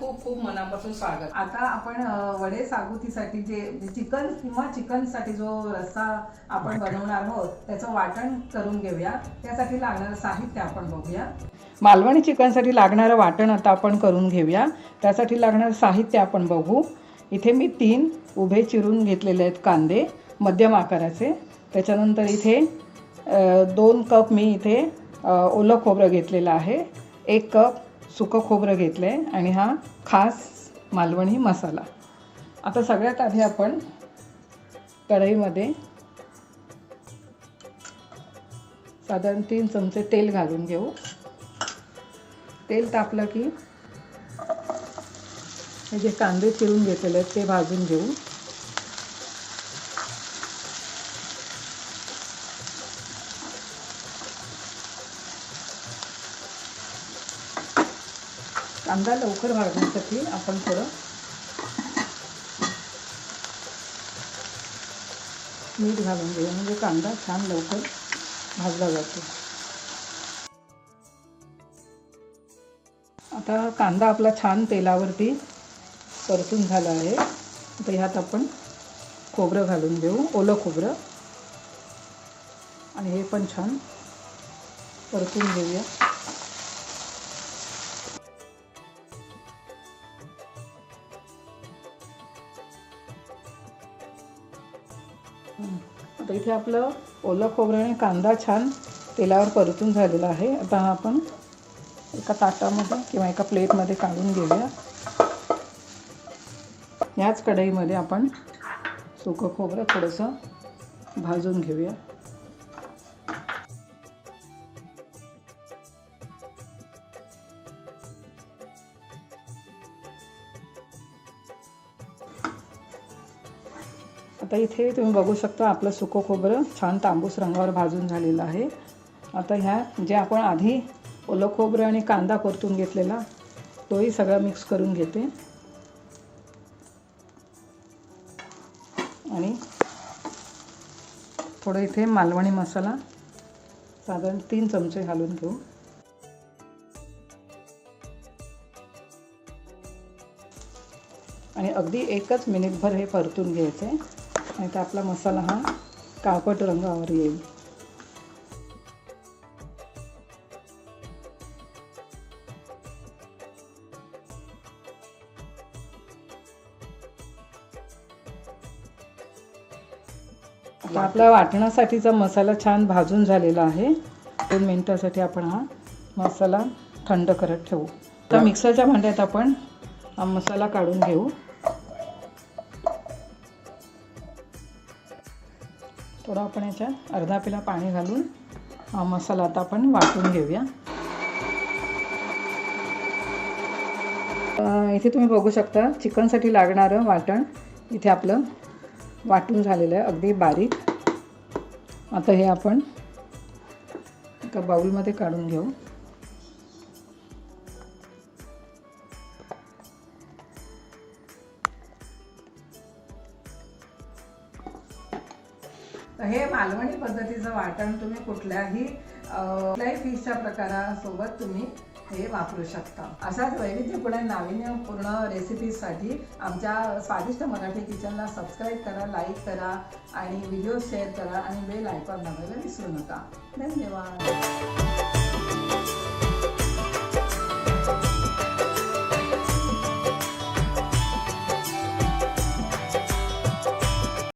खूप खूप मनापासून स्वागत. आता आपण वडे सागुतीसाठी जे चिकन किंवा चिकनसाठी जो रस्सा आपण बनवणार आहोत त्याचं वाटण करून घेऊया. त्यासाठी लागणारं साहित्य आपण बघूया. मालवणी चिकनसाठी लागणारं वाटण आता आपण करून घेऊया. त्यासाठी लागणारं साहित्य आपण बघू. इथे मी तीन उभे चिरून घेतलेले आहेत कांदे मध्यम आकाराचे. त्याच्यानंतर इथे दोन कप मी इथे ओलं खोबरं घेतलेलं आहे. एक कप सुकं खोबरं घेतलं आहे आणि हा खास मालवणी मसाला. आता सगळ्यात आधी आपण कढईमध्ये साधारण तीन चमचे तेल घालून घेऊ. तेल तापलं की हे जे कांदे चिरून घेतलेले आहेत ते भाजून घेऊ. कांदा लवकर भाजण्यासाठी आपण थोडं मीठ घालून घेऊ म्हणजे कांदा छान लवकर भाजला जातो. आता कांदा आपला छान तेलावरती परतून झाला आहे. आता ह्यात आपण खोबरं घालून घेऊ. ओलं खोबरं. आणि हे पण छान परतून घेऊया. आता इथे आपलं ओलं खोबरं आणि कांदा छान तेलावर परतून झालेला आहे. आता हा आपण एका ताटामध्ये किंवा एका प्लेटमध्ये काढून घेऊया. ह्याच कढईमध्ये आपण सुकं खोबरं थोडंसं भाजून घेऊया. आता इथे तुम्ही बघू शकता आपलं सुकं खोबरं छान तांबूस रंगावर भाजून झालेलं आहे. आता ह्या जे आपण आधी ओलं खोबरं आणि कांदा परतून घेतलेला तोही सगळा मिक्स करून घेते. आणि थोडं इथे मालवणी मसाला साधारण तीन चमचे घालून घेऊ. आणि अगदी एकच मिनिटभर हे परतून घ्यायचं. आणि तर आपला मसाला हा काळपट रंगावर येईल. आता आपला वाटणासाठीचा मसाला छान भाजून झालेला आहे. दोन मिनिटासाठी आपण हा मसाला थंड करत ठेवू. तर मिक्सरच्या भांड्यात आपण हा मसाला काढून घेऊ. थोडं आपण याच्यात अर्धा पिला पाणी घालून हा मसाला आता आपण वाटून घेऊया. इथे तुम्ही बघू शकता चिकनसाठी लागणारं वाटण इथे आपलं वाटून झालेलं आहे अगदी बारीक. आता हे आपण एका बाऊलमध्ये काढून घेऊ. तर हे मालवणी पद्धतीचं वाटण तुम्ही कुठल्याही कुठल्याही फिशच्या प्रकारासोबत तुम्ही हे वापरू शकता. अशाच वैविध्यपूर्ण नाविन्यपूर्ण रेसिपीजसाठी आमच्या स्वादिष्ट मराठी किचनला सबस्क्राईब करा लाईक करा आणि व्हिडिओ शेअर करा आणि बेल आयकॉन दाबायला विसरू नका. धन्यवाद.